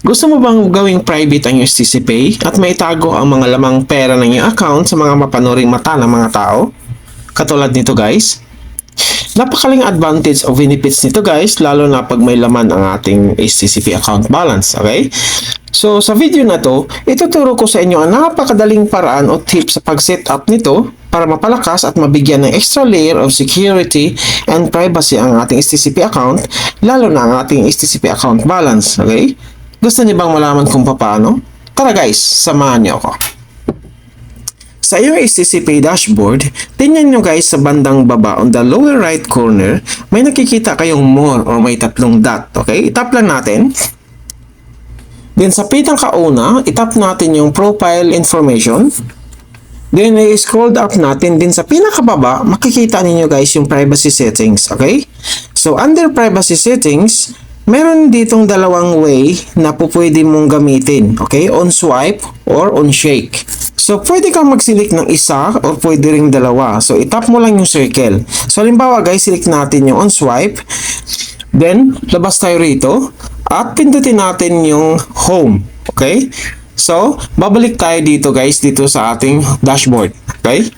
Gusto mo bang gawing private ang USTC Pay at maitago ang mga lamang pera ng iyong account sa mga mapanuring mata ng mga tao? Katulad nito guys. Napakaling advantage o benefits nito guys, lalo na pag may laman ang ating HTCP account balance, okay? So sa video na to, ituturo ko sa inyo ang napakadaling paraan o tip sa pag-set up nito para mapalakas at mabigyan ng extra layer of security and privacy ang ating HTCP account, lalo na ang ating HTCP account balance, okay? Gusto niyo bang malaman kung paano? Tara guys, samahan niyo ako. Sa iyong HTCP dashboard, tingnan nyo guys sa bandang baba on the lower right corner, may nakikita kayong more o may tatlong dot. Okay? Itap lang natin. Then sa pitang kauna, itap natin yung profile information. Then i-scroll up natin din sa pinakababa, makikita ninyo guys yung privacy settings. Okay? So under privacy settings, meron ditong dalawang way na po pwede mong gamitin. Okay? On swipe or on shake. So, pwede kang mag-select ng isa or pwede ring dalawa. So, itap mo lang yung circle. So, halimbawa guys, select natin yung on swipe. Then, labas tayo rito. At pindutin natin yung home. Okay? So, babalik tayo dito guys, dito sa ating dashboard. Okay?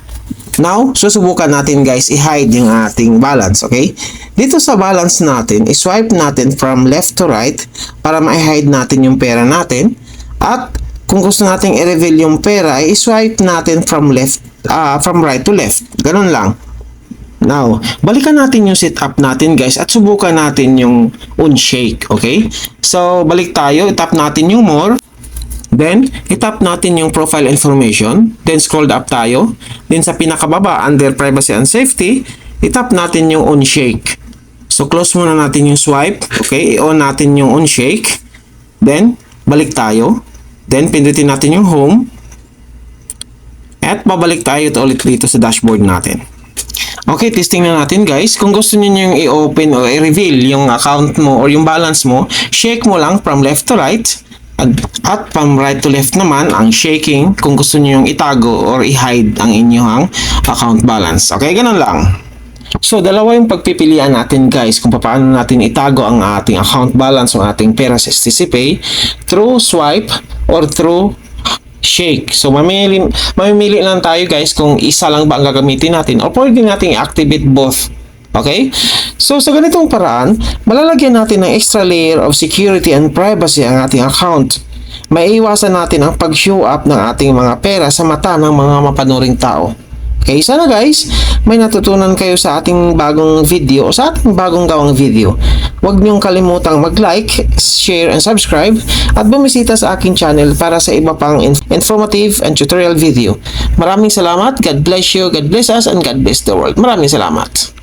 Now, susubukan natin guys i-hide yung ating balance, okay? Dito sa balance natin, i-swipe natin from left to right para ma-hide natin yung pera natin. At kung gusto nating i-reveal yung pera, i-swipe natin from left, ah from right to left. Ganun lang. Now, balikan natin yung setup natin guys at subukan natin yung on-shake, okay? So, balik tayo, itap natin yung more. Then, itap natin yung profile information. Then, scroll up tayo. Then, sa pinakababa, under privacy and safety, itap natin yung on-shake. So, close muna natin yung swipe. Okay, i-on natin yung on-shake. Then, balik tayo. Then, pindutin natin yung home. At babalik tayo ulit dito sa dashboard natin. Okay, testing na natin guys. Kung gusto niyo yung i-open o i-reveal yung account mo or yung balance mo, shake mo lang from left to right. At, from right to left naman, ang shaking kung gusto niyo yung itago or i-hide ang inyong account balance. Okay, ganun lang. So, dalawa yung pagpipilian natin guys kung paano natin itago ang ating account balance o ating pera sa STC Pay through swipe or through shake. So, mamili, mamimili lang tayo guys kung isa lang ba ang gagamitin natin o pwede natin i-activate both. Okay? So, sa ganitong paraan, malalagyan natin ng extra layer of security and privacy ang ating account. Maiiwasan natin ang pag-show up ng ating mga pera sa mata ng mga mapanuring tao. Okay, sana guys, may natutunan kayo sa ating bagong video o sa ating bagong gawang video. Huwag niyong kalimutang mag-like, share, and subscribe at bumisita sa aking channel para sa iba pang in- informative and tutorial video. Maraming salamat, God bless you, God bless us, and God bless the world. Maraming salamat.